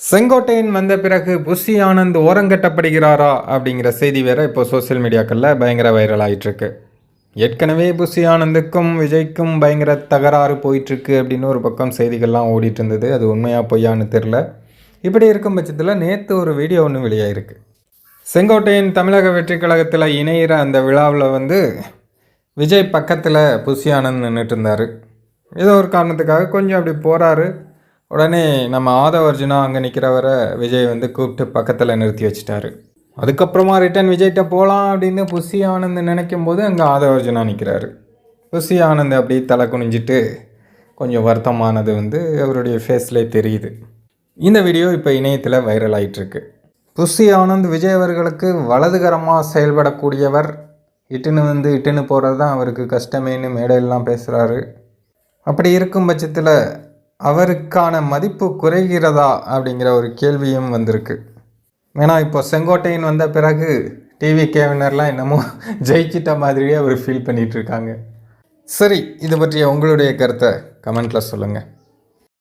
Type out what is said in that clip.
செங்கோட்டையன் வந்த பிறகு புஷி ஆனந்த் ஓரங்கட்டப்படுகிறாரா அப்படிங்கிற செய்தி வேற இப்போ சோஷியல் மீடியாக்களில் பயங்கர வைரல் ஆயிட்டிருக்கு. ஏற்கனவே புஷி ஆனந்துக்கும் விஜய்க்கும் பயங்கர தகராறு போயிட்டுருக்கு அப்படின்னு ஒரு பக்கம் செய்திகள்லாம் ஓடிட்டு இருந்தது. அது உண்மையாக பொய்யான்னு தெரில இப்படி இருக்கும் பட்சத்தில் நேற்று ஒரு வீடியோ ஒன்று வெளியாகிருக்கு செங்கோட்டையன் தமிழக வெற்றிக் கழகத்தில் இணையிற அந்த விழாவில் வந்து விஜய் பக்கத்தில் புஷி ஆனந்த் நின்றுட்டு இருந்தார். ஏதோ ஒரு காரணத்துக்காக கொஞ்சம் அப்படி போகிறாரு உடனே நம்ம ஆதவ அர்ஜுனா அங்கே நிற்கிறவரை விஜய் வந்து கூப்பிட்டு பக்கத்தில் நிறுத்தி வச்சுட்டாரு. அதுக்கப்புறமா ரிட்டன் விஜய்கிட்ட போகலாம் அப்படின்னு புஷி ஆனந்த் நினைக்கும் போது அங்கே ஆதவ அர்ஜுனா நிற்கிறாரு புஷி ஆனந்த் அப்படி தலை குனிஞ்சிட்டு கொஞ்சம் வருத்தமானது வந்து அவருடைய ஃபேஸ்லேயே தெரியுது. இந்த வீடியோ இப்போ இணையத்தில் வைரல் ஆயிட்டிருக்கு. புஷி ஆனந்த் விஜய் அவர்களுக்கு வலதுகரமாக செயல்படக்கூடியவர் இட்டுன்னு வந்து இட்டுன்னு போகிறது தான் அவருக்கு கஷ்டமேன்னு மேடையெல்லாம் பேசுகிறாரு அப்படி இருக்கும் பட்சத்தில் அவருக்கான மதிப்பு குறைகிறதா அப்படிங்கிற ஒரு கேள்வியும் வந்திருக்கு. ஏன்னா இப்போ செங்கோட்டையன் வந்த பிறகு டிவி கேவினர்லாம் என்னமோ ஜெயிச்சிட்ட மாதிரியே அவர் ஃபீல் பண்ணிகிட்ருக்காங்க சரி இது பற்றிய உங்களுடைய கருத்தை கமெண்ட்டில் சொல்லுங்கள்